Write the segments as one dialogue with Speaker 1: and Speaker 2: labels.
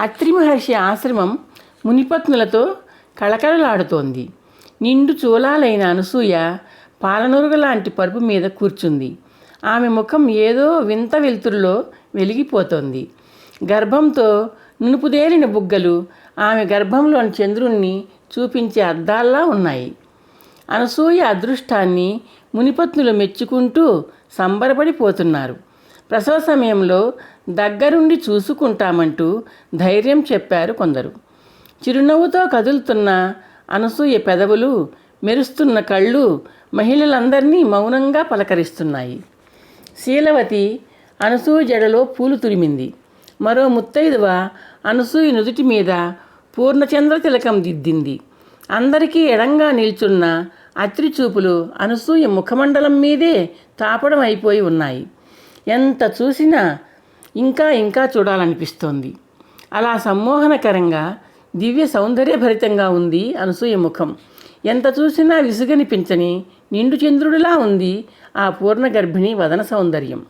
Speaker 1: అత్రి మహర్షి ఆశ్రమం మునిపత్నులతో కళకళలాడుతోంది. నిండు చూలాలైన అనసూయ పాలనూరుగ లాంటి పరుపు మీద కూర్చుంది. ఆమె ముఖం ఏదో వింత వెలుతురులో వెలిగిపోతోంది. గర్భంతో నునుపుదేలిన బుగ్గలు ఆమె గర్భంలోని చంద్రుణ్ణి చూపించే అద్దాల్లా ఉన్నాయి. అనసూయ అదృష్టాన్ని మునిపత్నులు మెచ్చుకుంటూ సంబరపడిపోతున్నారు. ప్రసవ సమయంలో దగ్గరుండి చూసుకుంటామంటూ ధైర్యం చెప్పారు కొందరు. చిరునవ్వుతో కదులుతున్న అనసూయ పెదవులు మెరుస్తున్న కళ్ళు మహిళలందరినీ మౌనంగా పలకరిస్తున్నాయి. శీలవతి అనసూయ జడలో పూలు తురిమింది. మరో ముత్తైదువ అనసూయ నుదుటి మీద పూర్ణచంద్ర తిలకం దిద్దింది. అందరికీ ఎడంగా నిల్చున్న అత్రి చూపులు అనసూయ ముఖమండలం మీదే తాపడం అయిపోయి ఉన్నాయి. ఎంత చూసినా ఇంకా ఇంకా చూడాలనిపిస్తోంది. అలా సమ్మోహనకరంగా దివ్య సౌందర్యభరితంగా ఉంది అనసూయ ముఖం. ఎంత చూసినా విసుగనిపించని నిండు చంద్రుడిలా ఉంది ఆ పూర్ణ గర్భిణి వదన సౌందర్యం.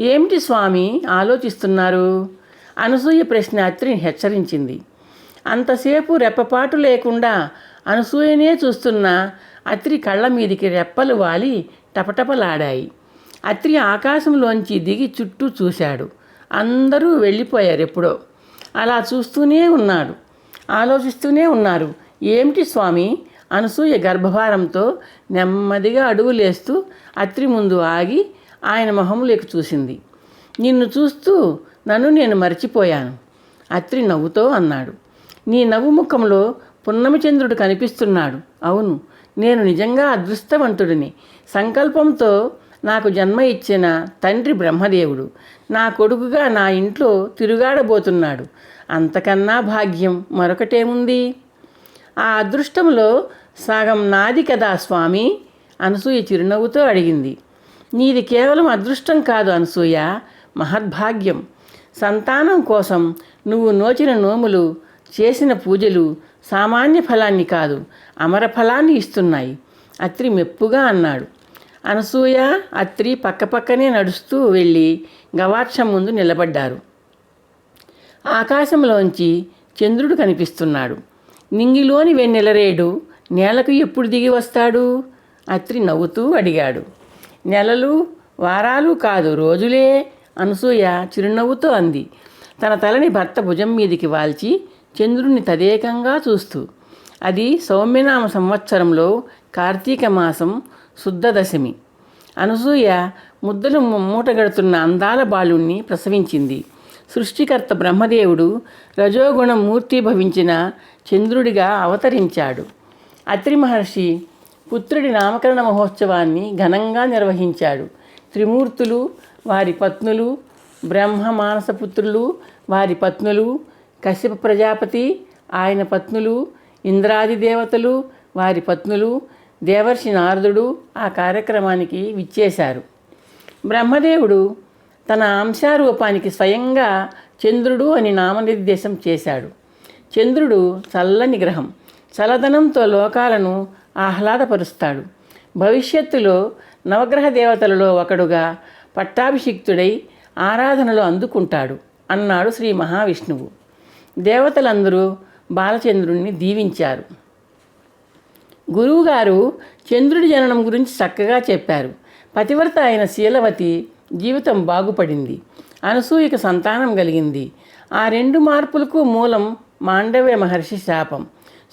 Speaker 1: ఏమిటి స్వామి ఆలోచిస్తున్నారు? అనసూయ ప్రశ్న అత్రిని హెచ్చరించింది. అంతసేపు రెప్పపాటు లేకుండా అనసూయనే చూస్తున్న అత్రి కళ్ళ మీదికి రెప్పలు వాలి టపటపలాడాయి. అత్రి ఆకాశంలోంచి దిగి చుట్టూ చూశాడు. అందరూ వెళ్ళిపోయారు ఎప్పుడో. అలా చూస్తూనే ఉన్నాడు. ఆలోచిస్తూనే ఉన్నారు. ఏమిటి స్వామి? అనసూయ గర్భభారంతో నెమ్మదిగా అడుగులేస్తూ అత్రి ముందు ఆగి ఆయన మొహంలోకి చూసింది. నిన్ను చూస్తూ నన్ను నేను మర్చిపోయాను. అత్రి నవ్వుతో అన్నాడు. నీ నవ్వు ముఖంలో పున్నమిచంద్రుడు కనిపిస్తున్నాడు. అవును నేను నిజంగా అదృష్టవంతుడిని. సంకల్పంతో నాకు జన్మ ఇచ్చిన తండ్రి బ్రహ్మదేవుడు. నా కొడుకుగా నా ఇంట్లో తిరుగాడబోతున్నాడు. అంతకన్నా భాగ్యం మరొకటేముంది? ఆ అదృష్టంలో సగం నాది కదా స్వామి? అనసూయ చిరునవ్వుతో అడిగింది. నీది కేవలం అదృష్టం కాదు అనసూయ మహద్భాగ్యం. సంతానం కోసం నువ్వు నోచిన నోములు చేసిన పూజలు సామాన్య ఫలాన్ని కాదు అమర ఫలాన్ని ఇస్తున్నాయి. అత్రి మెప్పుగా అన్నాడు. అనసూయ అత్రి పక్కపక్కనే నడుస్తూ వెళ్ళి గవాక్షం ముందు నిలబడ్డారు. ఆకాశంలోంచి చంద్రుడు కనిపిస్తున్నాడు. నింగిలోని వెన్నెలరేడు నేలకు ఎప్పుడు దిగి వస్తాడు? అత్రి నవ్వుతూ అడిగాడు. నెలలు వారాలు కాదు రోజులే అనసూయ చిరునవ్వుతో అంది. తన తలని భర్త భుజం మీదికి వాల్చి చంద్రుణ్ణి తదేకంగా చూస్తూ అది సౌమ్యనామ సంవత్సరంలో కార్తీక మాసం శుద్ధ దశమి. అనసూయ ముద్దలు మూటగడుతున్న అందాల బాలుణ్ణి ప్రసవించింది. సృష్టికర్త బ్రహ్మదేవుడు రజోగుణం మూర్తిభవించిన చంద్రుడిగా అవతరించాడు. అత్రి మహర్షి పుత్రుడి నామకరణ మహోత్సవాన్ని ఘనంగా నిర్వహించాడు. త్రిమూర్తులు వారి పత్నులు బ్రహ్మ మానసపుత్రులు వారి పత్నులు కశ్యప ప్రజాపతి ఆయన పత్నులు ఇంద్రాది దేవతలు వారి పత్నులు దేవర్షి నారదుడు ఆ కార్యక్రమానికి విచ్చేశారు. బ్రహ్మదేవుడు తన అంశారూపానికి స్వయంగా చంద్రుడు అని నామనిర్దేశం చేశాడు. చంద్రుడు చల్లని గ్రహం చలదనంతో లోకాలను ఆహ్లాదపరుస్తాడు. భవిష్యత్తులో నవగ్రహ దేవతలలో ఒకడుగా పట్టాభిషిక్తుడై ఆరాధనలు అందుకుంటాడు అన్నాడు శ్రీ మహావిష్ణువు. దేవతలందరూ బాలచంద్రుణ్ణి దీవించారు. గురువుగారు చంద్రుడి జననం గురించి చక్కగా చెప్పారు. పతివ్రత అయిన శీలవతి జీవితం బాగుపడింది. అనసూయకు సంతానం కలిగింది. ఆ రెండు మార్పులకు మూలం మాండవ్య మహర్షి శాపం.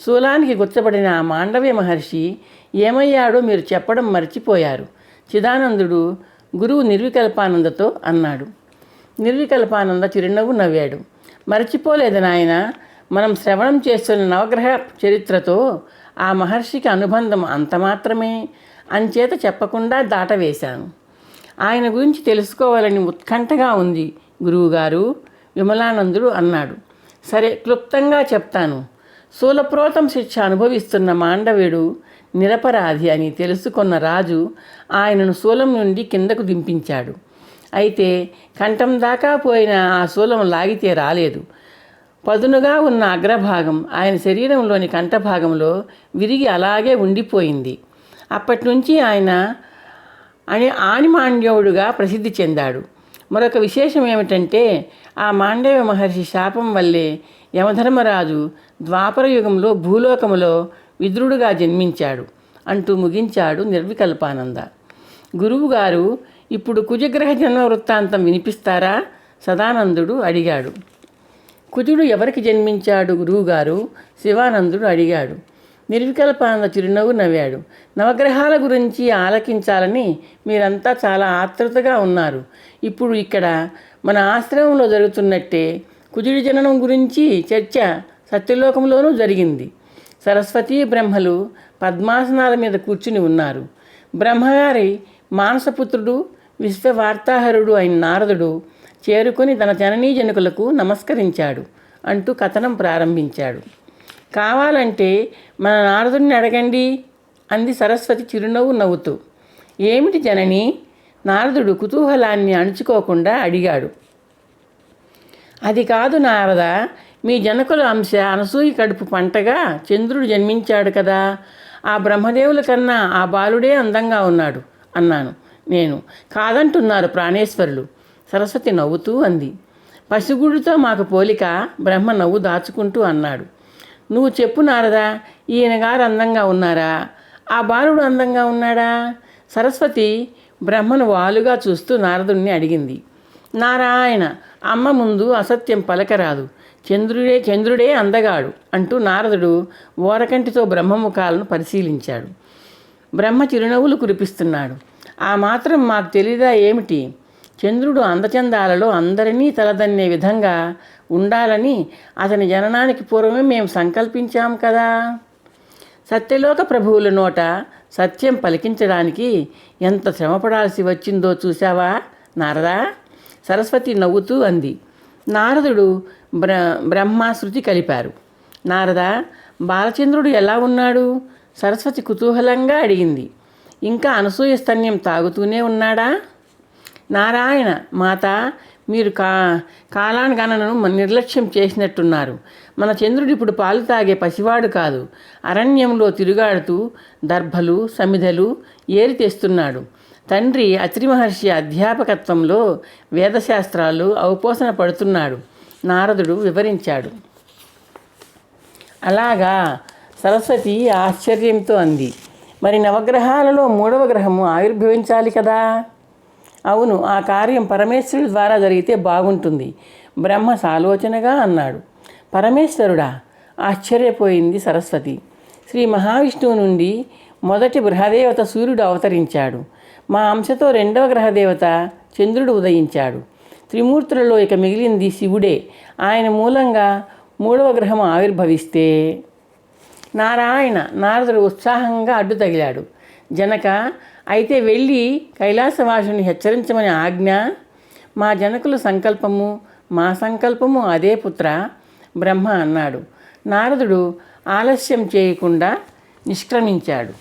Speaker 1: శూలానికి గుచ్చబడిన ఆ మాండవ్య మహర్షి ఏమయ్యాడో మీరు చెప్పడం మర్చిపోయారు. చిదానందుడు గురువు నిర్వికల్పానందతో అన్నాడు. నిర్వికల్పానంద చిరునవ్వు నవ్వాడు. మరచిపోలేదు నాయన మనం శ్రవణం చేస్తున్న నవగ్రహ చరిత్రతో ఆ మహర్షికి అనుబంధం అంత మాత్రమే అంచేత చెప్పకుండా దాటవేశాను. ఆయన గురించి తెలుసుకోవాలని ఉత్కంఠగా ఉంది గురువుగారు విమలానందుడు అన్నాడు. సరే క్లుప్తంగా చెప్తాను. శూలప్రోతం శిక్ష అనుభవిస్తున్న మాండవుడు నిరపరాధి అని తెలుసుకున్న రాజు ఆయనను శూలం నుండి కిందకు దింపించాడు. అయితే కంఠం దాకా పోయిన ఆ శూలం లాగితే రాలేదు. పదునుగా ఉన్న అగ్రభాగం ఆయన శరీరంలోని కంఠభాగంలో విరిగి అలాగే ఉండిపోయింది. అప్పటి నుంచి ఆయన అని ఆణిమాండ్యవుడుగా ప్రసిద్ధి చెందాడు. మరొక విశేషం ఏమిటంటే ఆ మాండవ మహర్షి శాపం వల్లే యమధర్మరాజు ద్వాపర యుగంలో భూలోకములో విద్రుడుగా జన్మించాడు అంటూ ముగించాడు నిర్వికల్పానంద. గురువుగారు ఇప్పుడు కుజగ్రహ జన్మ వృత్తాంతం వినిపిస్తారా? సదానందుడు అడిగాడు. కుజుడు ఎవరికి జన్మించాడు గురువుగారు? శివానందుడు అడిగాడు. నిర్వికల్పానంద చిరునవ్వు నవ్వాడు. నవగ్రహాల గురించి ఆలకించాలని మీరంతా చాలా ఆతృతగా ఉన్నారు. ఇప్పుడు ఇక్కడ మన ఆశ్రమంలో జరుగుతున్నట్టే కుజుడి జననం గురించి చర్చ సత్యలోకంలోనూ జరిగింది. సరస్వతీ బ్రహ్మలు పద్మాసనాల మీద కూర్చుని ఉన్నారు. బ్రహ్మగారి మానసపుత్రుడు విశ్వవార్తాహరుడు అయిన నారదుడు చేరుకుని తన జననీ జనకులకు నమస్కరించాడు అంటూ కథనం ప్రారంభించాడు. కావాలంటే మన నారదుడిని అడగండి అంది సరస్వతి చిరునవ్వు నవ్వుతూ. ఏమిటి జనని? నారదుడు కుతూహలాన్ని అణుచుకోకుండా అడిగాడు. అది కాదు నారద మీ జనకుల అంశ అనసూయ కడుపు పంటగా చంద్రుడు జన్మించాడు కదా. ఆ బ్రహ్మదేవుల కన్నా ఆ బాలుడే అందంగా ఉన్నాడు అన్నాను నేను. కాదంటున్నారు ప్రాణేశ్వరులు. సరస్వతి నవ్వుతూ అంది. పసిగుడితో మాకు పోలిక బ్రహ్మ నవ్వు దాచుకుంటూ అన్నాడు. నువ్వు చెప్పు నారదా ఈయన గారు అందంగా ఉన్నారా? ఆ బాలుడు అందంగా ఉన్నాడా? సరస్వతి బ్రహ్మను వాలుగా చూస్తూ నారదుణ్ణి అడిగింది. నారాయణ అమ్మ ముందు అసత్యం పలకరాదు. చంద్రుడే చంద్రుడే అందగాడు అంటూ నారదుడు ఓరకంటితో బ్రహ్మముఖాలను పరిశీలించాడు. బ్రహ్మ చిరునవ్వులు కురిపిస్తున్నాడు. ఆ మాత్రం మాకు తెలీదా ఏమిటి? చంద్రుడు అందచందాలలో అందరినీ తలదన్నే విధంగా ఉండాలని అతని జననానికి పూర్వమే మేము సంకల్పించాం కదా. సత్యలోక ప్రభువుల నోట సత్యం పలికించడానికి ఎంత శ్రమపడాల్సి వచ్చిందో చూశావా నారదా? సరస్వతి నవ్వుతూ అంది. నారదుడు బ్ర బ్రహ్మ శృతి కలిపారు. నారద బాలచంద్రుడు ఎలా ఉన్నాడు? సరస్వతి కుతూహలంగా అడిగింది. ఇంకా అనసూయ స్తన్యం తాగుతూనే ఉన్నాడా? నారాయణ మాత మీరు కా కాలానుగణను నిర్లక్ష్యం చేసినట్టున్నారు. మన చంద్రుడు ఇప్పుడు పాలు తాగే పసివాడు కాదు. అరణ్యంలో తిరుగాడుతూ దర్భలు సమిధలు ఏరి తెస్తున్నాడు. తండ్రి అత్రి మహర్షి అధ్యాపకత్వంలో వేదశాస్త్రాలు అవపోసన పడుతున్నాడు. నారదుడు వివరించాడు. అలాగా సరస్వతి ఆశ్చర్యంతో అంది. మరి నవగ్రహాలలో మూడవ గ్రహము ఆవిర్భవించాలి కదా? అవును ఆ కార్యం పరమేశ్వరుడి ద్వారా జరిగితే బాగుంటుంది. బ్రహ్మ సాలోచనగా అన్నాడు. పరమేశ్వరుడా ఆశ్చర్యపోయింది సరస్వతి. శ్రీ మహావిష్ణువు నుండి మొదటి గ్రహదేవత సూర్యుడు అవతరించాడు. మా అంశతో రెండవ గ్రహదేవత చంద్రుడు ఉదయించాడు. త్రిమూర్తులలో ఇక మిగిలింది శివుడే. ఆయన మూలంగా మూడవ గ్రహం ఆవిర్భవిస్తే నారాయణ నారదుడు ఉత్సాహంగా అడ్డు తగిలాడు జనక అయితే వెళ్ళి కైలాసవాసుని హెచ్చరించమని ఆజ్ఞ మా జనకుల సంకల్పము మా సంకల్పము అదే పుత్ర బ్రహ్మ అన్నాడు. నారదుడు ఆలస్యం చేయకుండా నిష్క్రమించాడు.